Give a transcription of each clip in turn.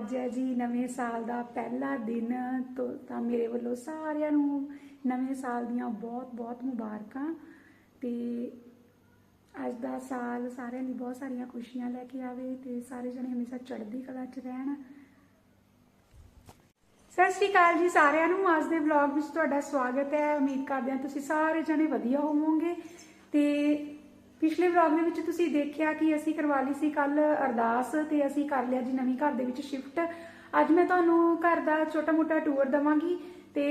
ਅੱਜ ਹੈ ਜੀ, ਨਵੇਂ ਸਾਲ ਦਾ ਪਹਿਲਾ ਦਿਨ ਤਾਂ ਮੇਰੇ ਵੱਲੋਂ ਸਾਰਿਆਂ ਨੂੰ ਨਵੇਂ ਸਾਲ ਦੀਆਂ ਬਹੁਤ ਬਹੁਤ ਮੁਬਾਰਕਾਂ। ਤੇ ਅੱਜ ਦਾ ਸਾਲ ਸਾਰਿਆਂ ਲਈ ਬਹੁਤ ਸਾਰੀਆਂ ਖੁਸ਼ੀਆਂ ਲੈ ਕੇ ਆਵੇ ਤੇ ਸਾਰੇ ਜਣੇ ਹਮੇਸ਼ਾ ਚੜ੍ਹਦੀ ਕਲਾ 'ਚ ਰਹਿਣ। ਸਤਿ ਸ਼੍ਰੀ ਅਕਾਲ ਜੀ ਸਾਰਿਆਂ ਨੂੰ। ਅੱਜ ਦੇ ਵਲੌਗ ਵਿੱਚ ਤੁਹਾਡਾ ਸਵਾਗਤ ਹੈ। ਉਮੀਦ ਕਰਦੇ ਹਾਂ ਤੁਸੀਂ ਸਾਰੇ ਜਣੇ ਵਧੀਆ ਹੋਵੋਗੇ। ਤੇ ਪਿਛਲੇ ਵਲੌਗ ਦੇ ਵਿੱਚ ਤੁਸੀਂ ਦੇਖਿਆ ਕਿ ਅਸੀਂ ਕਰਵਾ ਲਈ ਸੀ ਕੱਲ ਅਰਦਾਸ ਤੇ ਅਸੀਂ ਕਰ ਲਿਆ ਜੀ ਨਵੀਂ ਘਰ ਦੇ ਵਿੱਚ ਸ਼ਿਫਟ ਅੱਜ ਮੈਂ ਤੁਹਾਨੂੰ ਘਰ ਦਾ ਛੋਟਾ-ਮੋਟਾ ਟੂਰ ਦਵਾਂਗੀ ਤੇ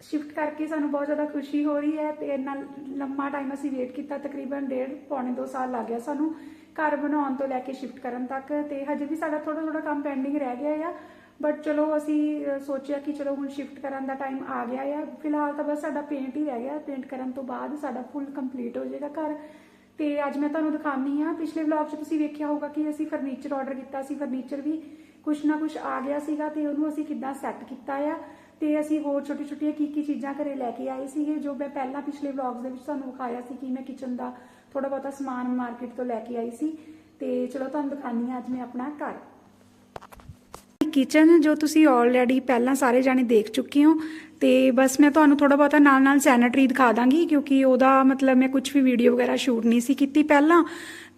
ਸ਼ਿਫਟ ਕਰਕੇ ਸਾਨੂੰ ਬਹੁਤ ਜ਼ਿਆਦਾ ਖੁਸ਼ੀ ਹੋ ਰਹੀ ਹੈ ਤੇ ਇੰਨਾ ਲੰਮਾ ਟਾਈਮ ਅਸੀਂ ਵੇਟ ਕੀਤਾ, ਤਕਰੀਬਨ ਡੇਢ, ਪੌਣੇ 2 ਸਾਲ ਲੱਗ ਗਿਆ ਸਾਨੂੰ ਘਰ ਬਣਾਉਣ ਤੋਂ ਲੈ ਕੇ ਸ਼ਿਫਟ ਕਰਨ ਤੱਕ ਤੇ ਹਜੇ ਵੀ ਸਾਡਾ ਥੋੜਾ ਥੋੜਾ ਕੰਮ ਪੈਂਡਿੰਗ ਰਹਿ ਗਿਆ ਆ। ਬਟ ਚਲੋ ਅਸੀਂ ਸੋਚਿਆ ਕਿ ਚਲੋ ਹੁਣ ਸ਼ਿਫਟ ਕਰਨ ਦਾ ਟਾਈਮ ਆ ਗਿਆ ਆ। ਫਿਲਹਾਲ ਤਾਂ ਬਸ ਸਾਡਾ ਪੇਂਟ ਹੀ ਰਹਿ ਗਿਆ। ਪੇਂਟ ਕਰਨ ਤੋਂ ਬਾਅਦ ਸਾਡਾ ਫੁੱਲ ਕੰਪਲੀਟ ਹੋ ਜਾਏਗਾ ਘਰ। ਤੇ ਅੱਜ ਮੈਂ ਤੁਹਾਨੂੰ ਦਿਖਾਉਣੀ ਆ ਪਿਛਲੇ ਵਲੌਗ 'ਚ ਤੁਸੀਂ ਵੇਖਿਆ ਹੋਊਗਾ ਕਿ ਅਸੀਂ ਫਰਨੀਚਰ ਆਰਡਰ ਕੀਤਾ ਸੀ ਫਰਨੀਚਰ ਵੀ ਕੁਛ ਨਾ ਕੁਛ ਆ ਗਿਆ ਸੀਗਾ ਤੇ ਉਹਨੂੰ ਅਸੀਂ ਕਿੱਦਾਂ ਸੈੱਟ ਕੀਤਾ ਆ ਤੇ ਅਸੀਂ ਹੋਰ ਛੋਟੀ ਛੋਟੀਆਂ ਕੀ ਕੀ ਚੀਜ਼ਾਂ ਘਰੇ ਲੈ ਕੇ ਆਏ ਸੀਗੇ, ਜੋ ਮੈਂ ਪਹਿਲਾਂ ਪਿਛਲੇ ਵਲੌਗਸ ਦੇ ਵਿੱਚ ਤੁਹਾਨੂੰ ਵਿਖਾਇਆ ਸੀ ਕਿ ਮੈਂ ਕਿਚਨ ਦਾ ਥੋੜਾ ਬਹੁਤਾ ਸਮਾਨ ਮਾਰਕੀਟ ਤੋਂ ਲੈ ਕੇ ਆਈ ਸੀ ਤੇ ਚਲੋ ਤੁਹਾਨੂੰ ਦਿਖਾਉਣੀ ਆ ਅੱਜ ਮੈਂ ਆਪਣਾ ਘਰ। ਕਿਚਨ ਜੋ ਤੁਸੀਂ ਆਲਰੇਡੀ ਪਹਿਲਾਂ ਸਾਰੇ ਜਾਣੇ ਦੇਖ ਚੁੱਕੇ ਹੋ। ਤੇ ਬਸ ਮੈਂ ਤੁਹਾਨੂੰ ਥੋੜਾ ਬਹੁਤਾ ਨਾਲ ਨਾਲ ਸੈਨੇਟਰੀ ਦਿਖਾ ਦਾਂਗੀ, ਕਿਉਂਕਿ ਉਹਦਾ ਮਤਲਬ ਮੈਂ ਕੁਝ ਵੀ ਵੀਡੀਓ ਵਗੈਰਾ ਸ਼ੂਟ ਨਹੀਂ ਸੀ ਕੀਤੀ ਪਹਿਲਾਂ।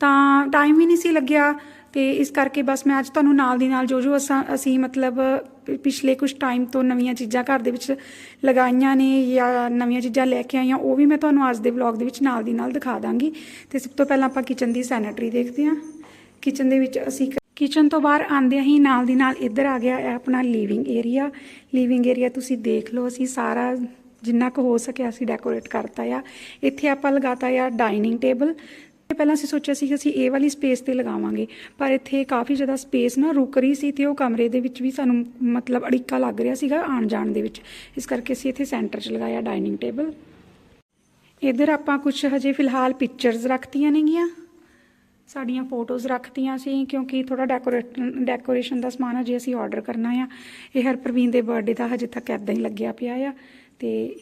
ਤਾਂ ਟਾਈਮ ਵੀ ਨਹੀਂ ਸੀ ਲੱਗਿਆ। ਤੇ ਇਸ ਕਰਕੇ ਬਸ ਮੈਂ ਅੱਜ ਤੁਹਾਨੂੰ ਨਾਲ ਦੀ ਨਾਲ ਜੋ ਜੋ ਅਸਾਂ, ਅਸੀਂ ਮਤਲਬ ਪਿਛਲੇ ਕੁਝ ਟਾਈਮ ਤੋਂ ਨਵੀਆਂ ਚੀਜ਼ਾਂ ਘਰ ਦੇ ਵਿੱਚ ਲਗਾਈਆਂ ਨੇ ਜਾਂ ਨਵੀਆਂ ਚੀਜ਼ਾਂ ਲੈ ਕੇ ਆਈਆਂ, ਉਹ ਵੀ ਮੈਂ ਤੁਹਾਨੂੰ ਅੱਜ ਦੇ ਵਲੌਗ ਦੇ ਵਿੱਚ ਨਾਲ ਦੀ ਨਾਲ ਦਿਖਾ ਦਾਂਗੀ। ਤੇ ਸਭ ਤੋਂ ਪਹਿਲਾਂ ਆਪਾਂ ਕਿਚਨ ਦੀ ਸੈਨੇਟਰੀ ਦੇਖਦੇ ਹਾਂ। ਕਿਚਨ ਦੇ ਵਿੱਚ ਅਸੀਂ ਕਿਚਨ ਤੋਂ ਬਾਹਰ ਆਉਂਦਿਆਂ ਹੀ ਨਾਲ ਦੀ ਨਾਲ ਇੱਧਰ ਆ ਗਿਆ ਹੈ ਆਪਣਾ ਲਿਵਿੰਗ ਏਰੀਆ ਲਿਵਿੰਗ ਏਰੀਆ ਤੁਸੀਂ ਦੇਖ ਲਓ, ਅਸੀਂ ਸਾਰਾ ਜਿੰਨਾ ਕੁ ਹੋ ਸਕਿਆ ਅਸੀਂ ਡੈਕੋਰੇਟ ਕਰਤਾ ਆ। ਇੱਥੇ ਆਪਾਂ ਲਗਾਤਾ ਆ ਡਾਈਨਿੰਗ ਟੇਬਲ ਪਹਿਲਾਂ ਅਸੀਂ ਸੋਚਿਆ ਸੀ ਕਿ ਅਸੀਂ ਇਹ ਵਾਲੀ ਸਪੇਸ ਤੇ ਲਗਾਵਾਂਗੇ, ਪਰ ਇੱਥੇ ਕਾਫੀ ਜ਼ਿਆਦਾ ਸਪੇਸ ਨਾ ਰੁਕ ਰਹੀ ਸੀ ਤੇ ਉਹ ਕਮਰੇ ਦੇ ਵਿੱਚ ਵੀ ਸਾਨੂੰ ਮਤਲਬ ਅੜਿੱਕਾ ਲੱਗ ਰਿਹਾ ਸੀਗਾ ਆਣ ਜਾਣ ਦੇ ਵਿੱਚ। ਇਸ ਕਰਕੇ ਅਸੀਂ ਇੱਥੇ ਸੈਂਟਰ 'ਚ ਲਗਾਇਆ ਡਾਈਨਿੰਗ ਟੇਬਲ ਇੱਧਰ ਆਪਾਂ ਕੁਝ ਹਜੇ ਫਿਲਹਾਲ ਪਿਕਚਰਸ ਰੱਖਤੀਆਂ ਨੇਗੀਆਂ। ਸਾਡੀਆਂ ਫੋਟੋਜ਼ ਰੱਖਤੀਆਂ ਸੀ ਕਿਉਂਕਿ ਥੋੜਾ ਡੈਕੋਰੇਟ ਡੈਕੋਰੇਸ਼ਨ ਦਾ ਸਮਾਨ ਹਜੇ ਅਸੀਂ ਆਰਡਰ ਕਰਨਾ ਆ। ਇਹ ਹਰਪ੍ਰਵੀਨ ਦੇ ਬਰਥਡੇ ਦਾ ਹਜੇ ਤੱਕ ਐਦਾਂ ਹੀ ਲੱਗਿਆ ਪਿਆ ਆ। ਤੇ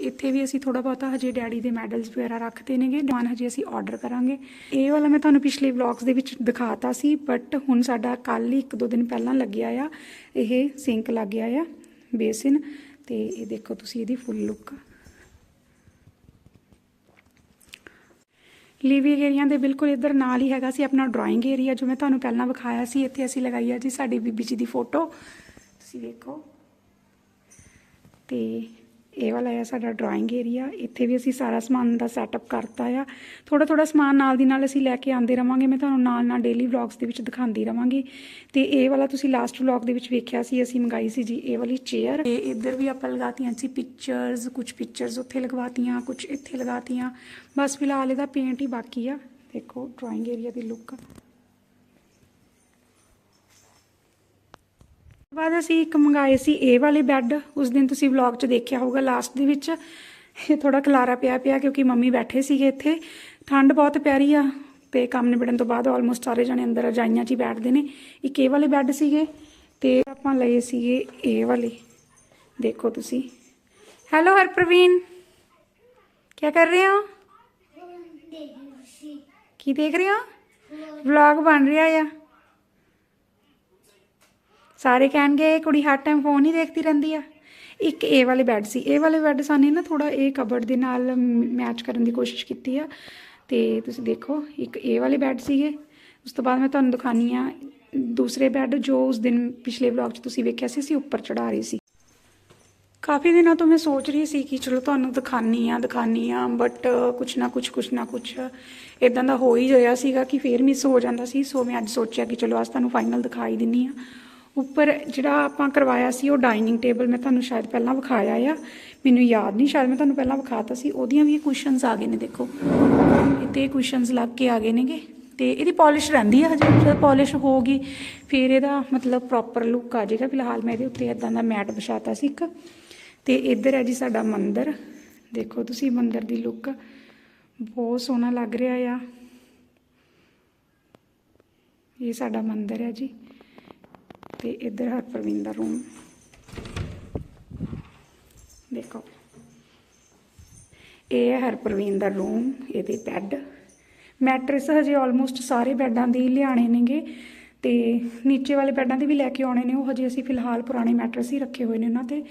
ਇੱਥੇ ਵੀ ਅਸੀਂ ਥੋੜਾ ਬਹੁਤਾ ਹਜੇ ਡੈਡੀ ਦੇ ਮੈਡਲਸ ਵਗੈਰਾ ਰੱਖਦੇ ਨੇਗੇ ਡਿਮਾਂਡ ਹਜੇ ਅਸੀਂ ਆਰਡਰ ਕਰਾਂਗੇ। ਇਹ ਵਾਲਾ ਮੈਂ ਤੁਹਾਨੂੰ ਪਿਛਲੇ ਵਲੌਗਸ ਦੇ ਵਿੱਚ ਦਿਖਾਤਾ ਸੀ ਬਟ ਹੁਣ ਸਾਡਾ ਕੱਲ ਹੀ ਇੱਕ ਦੋ ਦਿਨ ਪਹਿਲਾਂ ਲੱਗਿਆ ਆ। ਇਹ ਸਿੰਕ ਲੱਗ ਗਿਆ ਆ, ਬੇਸਿਨ। ਤੇ ਇਹ ਦੇਖੋ ਤੁਸੀਂ ਇਹਦੀ ਫੁੱਲ ਲੁੱਕ ਲਿਵਿੰਗ ਏਰੀਆ ਦੇ ਬਿਲਕੁਲ ਇੱਧਰ ਨਾਲ ਹੀ ਹੈਗਾ ਸੀ, ਆਪਣਾ ਡਰਾਇੰਗ ਏਰੀਆ ਜੋ ਮੈਂ ਤੁਹਾਨੂੰ ਪਹਿਲਾਂ ਵਿਖਾਇਆ ਸੀ, ਇੱਥੇ ਅਸੀਂ ਲਗਾਈ ਆ ਜੀ ਸਾਡੀ ਬੀਬੀ ਜੀ ਦੀ ਫੋਟੋ ਤੁਸੀਂ ਵੇਖੋ। ਤੇ ਇਹ ਵਾਲਾ ਹੈ ਸਾਡਾ ਡਰਾਇੰਗ ਏਰੀਆ ਇੱਥੇ ਵੀ ਅਸੀਂ ਸਾਰਾ ਸਮਾਨ ਦਾ ਸੈਟਅਪ ਕਰਤਾ ਆ। ਥੋੜਾ ਥੋੜਾ ਸਮਾਨ ਨਾਲ ਦੀ ਨਾਲ ਅਸੀਂ ਲੈ ਕੇ ਆਂਦੇ ਰਵਾਂਗੇ। ਮੈਂ ਤੁਹਾਨੂੰ ਨਾਲ ਨਾਲ ਡੇਲੀ ਵਲੌਗਸ ਦੇ ਵਿੱਚ ਦਿਖਾਉਂਦੀ ਰਵਾਂਗੀ। ਤੇ ਇਹ ਵਾਲਾ ਤੁਸੀਂ ਲਾਸਟ ਵਲੌਗ ਦੇ ਵਿੱਚ ਵੇਖਿਆ ਸੀ, ਅਸੀਂ ਮੰਗਾਈ ਸੀ ਜੀ, ਇਹ ਵਾਲੀ ਚੇਅਰ ਤੇ ਇੱਧਰ ਵੀ ਆਪਾਂ ਲਗਾਤੀਆਂ ਸੀ ਪਿਕਚਰਸ ਕੁਝ ਪਿਕਚਰਸ ਉੱਥੇ ਲਗਵਾਤੀਆਂ ਕੁਝ ਇੱਥੇ ਲਗਾਤੀਆਂ। ਬਸ ਫਿਲਹਾਲ ਇਹਦਾ ਪੇਂਟ ਹੀ ਬਾਕੀ ਆ। ਦੇਖੋ ਡਰਾਇੰਗ ਏਰੀਆ ਦੀ ਲੁੱਕ ਬਾਅਦ ਅਸੀਂ ਇੱਕ ਮੰਗਾਏ ਸੀ ਇਹ ਵਾਲੇ ਬੈੱਡ ਉਸ ਦਿਨ ਤੁਸੀਂ ਵਲੌਗ 'ਚ ਦੇਖਿਆ ਹੋਊਗਾ ਲਾਸਟ ਦੇ ਵਿੱਚ। ਇਹ ਥੋੜਾ ਖਲਾਰਾ ਪਿਆ ਪਿਆ ਕਿਉਂਕਿ ਮੰਮੀ ਬੈਠੇ ਸੀਗੇ ਇੱਥੇ। ਠੰਡ ਬਹੁਤ ਪੈ ਰਹੀ ਆ ਤੇ ਕੰਮ ਨਿਬੜਨ ਤੋਂ ਬਾਅਦ ਆਲਮੋਸਟ ਸਾਰੇ ਜਣੇ ਅੰਦਰ ਰਜਾਈਆਂ 'ਚ ਹੀ ਬੈਠਦੇ ਨੇ। ਇੱਕ ਇਹ ਵਾਲੇ ਬੈੱਡ ਸੀਗੇ ਤੇ ਆਪਾਂ ਲਏ ਸੀਗੇ ਇਹ ਵਾਲੇ। ਦੇਖੋ ਤੁਸੀਂ। ਹੈਲੋ ਹਰਪ੍ਰਵੀਨ। ਕੀ ਕਰ ਰਹੇ ਹੋ? ਕੀ ਦੇਖ ਰਹੇ ਹੋ? ਵਲੌਗ ਬਣ ਰਿਹਾ ਆ। ਸਾਰੇ ਕਹਿਣਗੇ, ਇਹ ਕੁੜੀ ਹਰ ਟਾਈਮ ਫੋਨ ਹੀ ਦੇਖਦੀ ਰਹਿੰਦੀ ਆ। ਇੱਕ ਇਹ ਵਾਲੇ ਬੈੱਡ ਸੀ। ਇਹ ਵਾਲੇ ਬੈੱਡ ਸਾਨੇ ਨਾ ਥੋੜਾ ਇਹ ਕਬਰ ਦੇ ਨਾਲ ਮੈਚ ਕਰਨ ਦੀ ਕੋਸ਼ਿਸ਼ ਕੀਤੀ ਆ। ਤੇ ਤੁਸੀਂ ਦੇਖੋ, ਇੱਕ ਇਹ ਵਾਲੇ ਬੈੱਡ ਸੀਗੇ। ਉਸ ਤੋਂ ਬਾਅਦ ਮੈਂ ਤੁਹਾਨੂੰ ਦਿਖਾਨੀ ਆ ਦੂਸਰੇ ਬੈੱਡ ਜੋ ਉਸ ਦਿਨ ਪਿਛਲੇ ਵਲੌਗ 'ਚ ਤੁਸੀਂ ਵੇਖਿਆ ਸੀ, ਅਸੀਂ ਉੱਪਰ ਚੜਾ ਰਹੇ ਸੀ। ਕਾਫੀ ਦਿਨਾਂ ਤੋਂ ਮੈਂ ਸੋਚ ਰਹੀ ਸੀ ਕਿ ਚਲੋ ਤੁਹਾਨੂੰ ਦਿਖਾਨੀ ਆ ਦਿਖਾਨੀ ਆ ਬਟ ਕੁਛ ਨਾ ਕੁਛ ਕੁਛ ਨਾ ਕੁਛ ਇਦਾਂ ਦਾ ਹੋ ਹੀ ਰਿਹਾ ਸੀਗਾ ਕਿ ਫੇਰ ਮਿਸ ਹੋ ਜਾਂਦਾ ਸੀ। ਸੋ ਮੈਂ ਅੱਜ ਸੋਚਿਆ ਕਿ ਚਲੋ ਅੱਜ ਤੁਹਾਨੂੰ ਫਾਈਨਲ ਦਿਖਾਈ ਦਿੰਨੀ ਆ। ਉੱਪਰ ਜਿਹੜਾ ਆਪਾਂ ਕਰਵਾਇਆ ਸੀ ਉਹ ਡਾਈਨਿੰਗ ਟੇਬਲ ਮੈਂ ਤੁਹਾਨੂੰ ਸ਼ਾਇਦ ਪਹਿਲਾਂ ਵਿਖਾਇਆ ਆ। ਮੈਨੂੰ ਯਾਦ ਨਹੀਂ, ਸ਼ਾਇਦ ਮੈਂ ਤੁਹਾਨੂੰ ਪਹਿਲਾਂ ਵਿਖਾਤਾ ਸੀ। ਉਹਦੀਆਂ ਵੀ ਕੁਸ਼ਨਸ ਆ ਗਏ ਨੇ ਦੇਖੋ। ਇੱਥੇ ਕੁਸ਼ਨਸ ਲੱਗ ਕੇ ਆ ਗਏ ਨੇਗੇ। ਤੇ ਇਹਦੀ ਪਾਲਿਸ਼ ਰਹਿੰਦੀ ਆ ਹਜੇ, ਜਦ ਪਾਲਿਸ਼ ਹੋਊਗੀ ਫਿਰ ਇਹਦਾ ਮਤਲਬ ਪ੍ਰੋਪਰ ਲੁੱਕ ਆ ਜਾਏਗਾ। ਫਿਲਹਾਲ ਮੈਂ ਇਹਦੇ ਉੱਤੇ ਇਦਾਂ ਦਾ ਮੈਟ ਵਿਛਾਤਾ ਸੀ ਇੱਕ। ਤੇ ਇੱਧਰ ਹੈ ਜੀ ਸਾਡਾ ਮੰਦਿਰ। ਦੇਖੋ ਤੁਸੀਂ ਮੰਦਿਰ ਦੀ ਲੁੱਕ ਬਹੁਤ ਸੋਹਣਾ ਲੱਗ ਰਿਹਾ ਆ। ਇਹ ਸਾਡਾ ਮੰਦਿਰ ਹੈ ਜੀ। ਤੇ ਇੱਧਰ ਹਰਪ੍ਰਵੀਨ ਦਾ ਰੂਮ ਦੇਖੋ। ਇਹ ਹੈ ਹਰਪ੍ਰਵੀਨ ਦਾ ਰੂਮ ਇਹਦੇ ਬੈੱਡ ਮੈਟਰਸ ਹਜੇ ਆਲਮੋਸਟ ਸਾਰੇ ਬੈੱਡਾਂ ਦੇ ਹੀ ਲਿਆਣੇ ਨੇਗੇ ਤੇ ਨੀਚੇ ਵਾਲੇ ਬੈੱਡਾਂ ਦੇ ਵੀ ਲੈ ਕੇ ਆਉਣੇ ਨੇ। ਉਹ ਹਜੇ ਅਸੀਂ ਫਿਲਹਾਲ ਪੁਰਾਣੇ ਮੈਟਰਸ ਹੀ ਰੱਖੇ ਹੋਏ ਨੇ ਉਹਨਾਂ ਤੇ।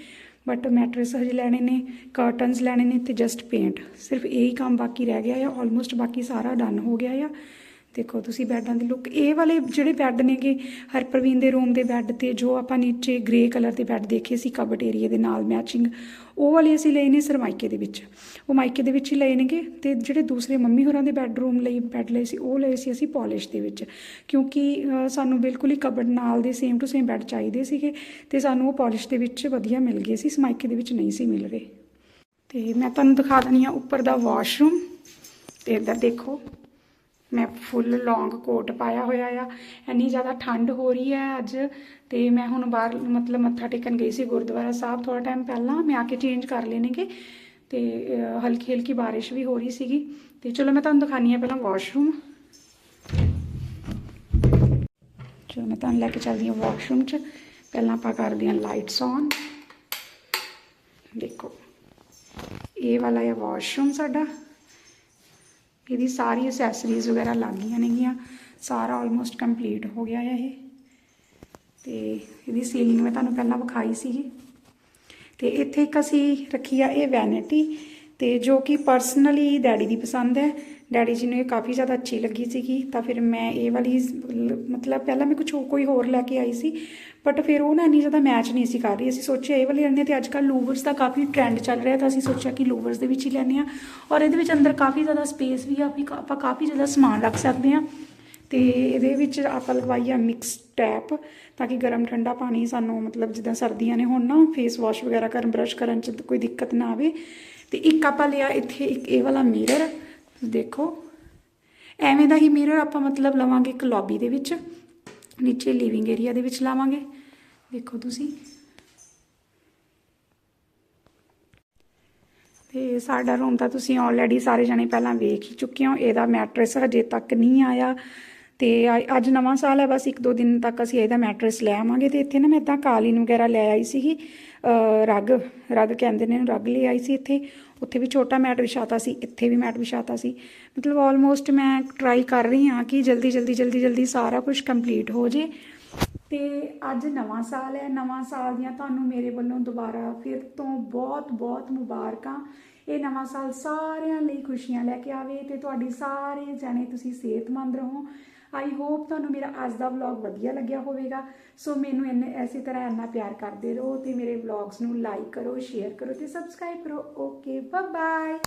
ਬਟ ਮੈਟਰਸ ਹਜੇ ਲੈਣੇ ਨੇ ਕਰਟਨਸ ਲੈਣੇ ਨੇ ਤੇ ਜਸਟ ਪੇਂਟ ਸਿਰਫ ਇਹੀ ਕੰਮ ਬਾਕੀ ਰਹਿ ਗਿਆ ਆ ਆਲਮੋਸਟ ਬਾਕੀ ਸਾਰਾ ਡਨ ਹੋ ਗਿਆ ਆ। ਦੇਖੋ, ਤੁਸੀਂ ਬੈੱਡਾਂ ਦੀ ਲੁੱਕ ਇਹ ਵਾਲੇ ਜਿਹੜੇ ਬੈੱਡ ਨੇਗੇ, ਹਰਪ੍ਰਵੀਨ ਦੇ ਰੂਮ ਦੇ ਬੈੱਡ ਤੇ ਜੋ ਆਪਾਂ ਨੀਚੇ ਗ੍ਰੇ ਕਲਰ ਦੇ ਬੈੱਡ ਦੇਖੇ ਸੀ ਕਬਟ ਏਰੀਆ ਦੇ ਨਾਲ ਮੈਚਿੰਗ ਉਹ ਵਾਲੇ ਅਸੀਂ ਲਏ ਨੇ ਸਰਮਾਇਕੇ ਦੇ ਵਿੱਚ। ਉਹ ਮਾਇਕੇ ਦੇ ਵਿੱਚ ਹੀ ਲਏ ਨੇਗੇ ਤੇ ਜਿਹੜੇ ਦੂਸਰੇ ਮੰਮੀ ਹੋਰਾਂ ਦੇ ਬੈੱਡਰੂਮ ਲਈ ਬੈੱਡ ਲਏ ਸੀ, ਉਹ ਲਏ ਸੀ ਅਸੀਂ ਪਾਲਿਸ਼ ਦੇ ਵਿੱਚ। ਕਿਉਂਕਿ ਸਾਨੂੰ ਬਿਲਕੁਲ ਹੀ ਕਬਟ ਨਾਲ ਦੇ ਸੇਮ ਟੂ ਸੇਮ ਬੈੱਡ ਚਾਹੀਦੇ ਸੀਗੇ ਤੇ ਸਾਨੂੰ ਉਹ ਪਾਲਿਸ਼ ਦੇ ਵਿੱਚ ਵਧੀਆ ਮਿਲ ਗਏ ਸੀ ਸਮਾਈਕੇ ਦੇ ਵਿੱਚ ਨਹੀਂ ਸੀ ਮਿਲ ਰਹੇ। ਤੇ ਮੈਂ ਤੁਹਾਨੂੰ ਦਿਖਾ ਦਨੀ ਆ ਉੱਪਰ ਦਾ ਵਾਸ਼ਰੂਮ ਤੇ ਇੱਧਰ ਦੇਖੋ। ਮੈਂ ਫੁੱਲ ਲੌਂਗ ਕੋਟ ਪਾਇਆ ਹੋਇਆ ਆ। ਇੰਨੀ ਜ਼ਿਆਦਾ ਠੰਡ ਹੋ ਰਹੀ ਹੈ ਅੱਜ ਤੇ ਮੈਂ ਹੁਣ ਬਾਹਰ ਮਤਲਬ ਮੱਥਾ ਟੇਕਣ ਗਈ ਸੀ ਗੁਰਦੁਆਰਾ ਸਾਹਿਬ ਥੋੜਾ ਟਾਈਮ ਪਹਿਲਾਂ। ਮੈਂ ਆ ਕੇ ਚੇਂਜ ਕਰ ਲੈਣਗੇ ਤੇ ਅਹ, ਹਲਕੀ ਹਲਕੀ ਬਾਰਿਸ਼ ਵੀ ਹੋ ਰਹੀ ਸੀਗੀ। ਤੇ ਚਲੋ ਮੈਂ ਤੁਹਾਨੂੰ ਦਿਖਾਨੀ ਆ ਪਹਿਲਾਂ ਵਾਸ਼ਰੂਮ ਚਲੋ ਮੈਂ ਤੁਹਾਨੂੰ ਲੈ ਕੇ ਚੱਲਦੀ ਹਾਂ ਵਾਸ਼ਰੂਮ 'ਚ। ਪਹਿਲਾਂ ਆਪਾਂ ਕਰਦੇ ਹਾਂ ਲਾਈਟਸ ਔਨ ਦੇਖੋ ਇਹ ਵਾਲਾ ਹੈ ਵਾਸ਼ਰੂਮ ਸਾਡਾ। ਇਹਦੀ ਸਾਰੀ ਅਸੈਸਰੀਜ਼ ਵਗੈਰਾ ਲੱਗ ਗਈਆਂ ਨੇਗੀਆਂ। ਸਾਰਾ ਆਲਮੋਸਟ ਕੰਪਲੀਟ ਹੋ ਗਿਆ ਹੈ ਇਹ। ਤੇ ਇਹਦੀ ਸੀਲਿੰਗ ਮੈਂ ਤੁਹਾਨੂੰ ਪਹਿਲਾਂ ਵਿਖਾਈ ਸੀਗੀ। ਤੇ ਇੱਥੇ ਇੱਕ ਅਸੀਂ ਰੱਖੀ ਆ ਇਹ ਵੈਨਿਟੀ ਤੇ ਜੋ ਕਿ ਪਰਸਨਲੀ ਡੈਡੀ ਦੀ ਪਸੰਦ ਹੈ। ਡੈਡੀ ਜੀ ਨੂੰ ਇਹ ਕਾਫੀ ਜ਼ਿਆਦਾ ਅੱਛੀ ਲੱਗੀ ਸੀਗੀ, ਤਾਂ ਫਿਰ ਮੈਂ ਇਹ ਵਾਲੀ ਮਤਲਬ ਪਹਿਲਾਂ ਮੈਂ ਕੁਝ ਕੋਈ ਹੋਰ ਲੈ ਕੇ ਆਈ ਸੀ ਬਟ ਫਿਰ ਉਹ ਨਾ ਇੰਨੀ ਜ਼ਿਆਦਾ ਮੈਚ ਨਹੀਂ ਸੀ ਕਰ ਰਹੀ। ਅਸੀਂ ਸੋਚਿਆ ਇਹ ਵਾਲੀ ਲੈਣੇ ਤੇ ਅੱਜ ਕੱਲ੍ਹ ਲੂਵਰਸ ਦਾ ਕਾਫੀ ਟ੍ਰੈਂਡ ਚੱਲ ਰਿਹਾ, ਤਾਂ ਅਸੀਂ ਸੋਚਿਆ ਕਿ ਲੂਵਰਸ ਦੇ ਵਿੱਚ ਹੀ ਲੈਣੇ ਆ ਔਰ ਇਹਦੇ ਵਿੱਚ ਅੰਦਰ ਕਾਫੀ ਜ਼ਿਆਦਾ ਸਪੇਸ ਵੀ ਆ, ਵੀ ਆਪਾਂ ਕਾਫੀ ਜ਼ਿਆਦਾ ਸਮਾਨ ਰੱਖ ਸਕਦੇ ਆ। ਤੇ ਇਹਦੇ ਵਿੱਚ ਆਪਾਂ ਲਗਵਾਈ ਆ ਮਿਕਸ ਟੈਪ ਤਾਂ ਕਿ ਗਰਮ ਠੰਡਾ ਪਾਣੀ ਸਾਨੂੰ ਮਤਲਬ ਜਿੱਦਾਂ ਸਰਦੀਆਂ ਨੇ ਹੁਣ ਨਾ ਫੇਸ ਵਾਸ਼ ਵਗੈਰਾ ਕਰਨ ਬ੍ਰਸ਼ ਕਰਨ ਚ ਕੋਈ ਦਿੱਕਤ ਨਾ ਆਵੇ। ਤੇ ਇੱਕ ਆਪਾਂ ਲਿਆ ਇੱਥੇ ਇੱਕ ਇਹ ਵਾਲਾ ਮਿਰਰ ਦੇਖੋ। ਐਵੇਂ ਦਾ ਹੀ ਮਿਰਰ ਆਪਾਂ ਮਤਲਬ ਲਵਾਂਗੇ ਇੱਕ ਲੌਬੀ ਦੇ ਵਿੱਚ। ਨੀਚੇ ਲਿਵਿੰਗ ਏਰੀਆ ਦੇ ਵਿੱਚ ਲਾਵਾਂਗੇ। ਦੇਖੋ ਤੁਸੀਂ। ਤੇ ਸਾਡਾ ਰੂਮ ਤਾਂ ਤੁਸੀਂ ਆਲਰੇਡੀ ਸਾਰੇ ਜਣੇ ਪਹਿਲਾਂ ਵੇਖ ਹੀ ਚੁੱਕੇ ਹੋ। ਇਹਦਾ ਮੈਟਰਸ ਹਜੇ ਤੱਕ ਨਹੀਂ ਆਇਆ। ਤੇ ਅ- ਅੱਜ ਨਵਾਂ ਸਾਲ ਹੈ ਬਸ ਇੱਕ ਦੋ ਦਿਨ ਤੱਕ ਅਸੀਂ ਇਹਦਾ ਮੈਟਰਸ ਲੈ ਆਵਾਂਗੇ ਤੇ ਇੱਥੇ ਨਾ ਮੈਂ ਤਾਂ ਕਾਲੀਨ ਵਗੈਰਾ ਲੈ ਆਈ ਸੀਗੀ ਅ, ਰੱਗ ਰੱਗ ਕਹਿੰਦੇ ਨੇ ਇਹਨੂੰ, ਰੱਗ ਲੈ ਆਈ ਸੀ ਇੱਥੇ ਉੱਥੇ ਵੀ ਛੋਟਾ ਮੈਟ ਵਿਛਾਤਾ ਸੀ ਇੱਥੇ ਵੀ ਮੈਟ ਵਿਛਾਤਾ ਸੀ। ਮਤਲਬ ਆਲਮੋਸਟ ਮੈਂ ਟਰਾਈ ਕਰ ਰਹੀ ਹਾਂ ਕਿ ਜਲਦੀ ਜਲਦੀ ਜਲਦੀ ਜਲਦੀ ਸਾਰਾ ਕੁਝ ਕੰਪਲੀਟ ਹੋ ਜੇ। ਤੇ ਅੱਜ ਨਵਾਂ ਸਾਲ ਹੈ ਨਵਾਂ ਸਾਲ ਦੀਆਂ ਤੁਹਾਨੂੰ ਮੇਰੇ ਵੱਲੋਂ ਦੁਬਾਰਾ ਫਿਰ ਤੋਂ ਬਹੁਤ ਬਹੁਤ ਮੁਬਾਰਕਾਂ। ਇਹ ਨਵਾਂ ਸਾਲ ਸਾਰਿਆਂ ਲਈ ਖੁਸ਼ੀਆਂ ਲੈ ਕੇ ਆਵੇ ਤੇ ਤੁਹਾਡੀ ਸਾਰੇ ਜਣੇ ਤੁਸੀਂ ਸਿਹਤਮੰਦ ਰਹੋ। ਆਈ ਹੋਪ ਤੁਹਾਨੂੰ ਮੇਰਾ ਅੱਜ ਦਾ ਵਲੌਗ ਵਧੀਆ ਲੱਗਿਆ ਹੋਵੇਗਾ। ਸੋ ਮੈਨੂੰ ਇੰਨੇ ਐਸੀ ਤਰ੍ਹਾਂ ਇੰਨਾ ਪਿਆਰ ਕਰਦੇ ਰਹੋ ਤੇ ਮੇਰੇ ਵਲੌਗਸ ਨੂੰ ਲਾਈਕ ਕਰੋ ਸ਼ੇਅਰ ਕਰੋ ਤੇ ਸਬਸਕ੍ਰਾਈਬ ਕਰੋ। Okay bye bye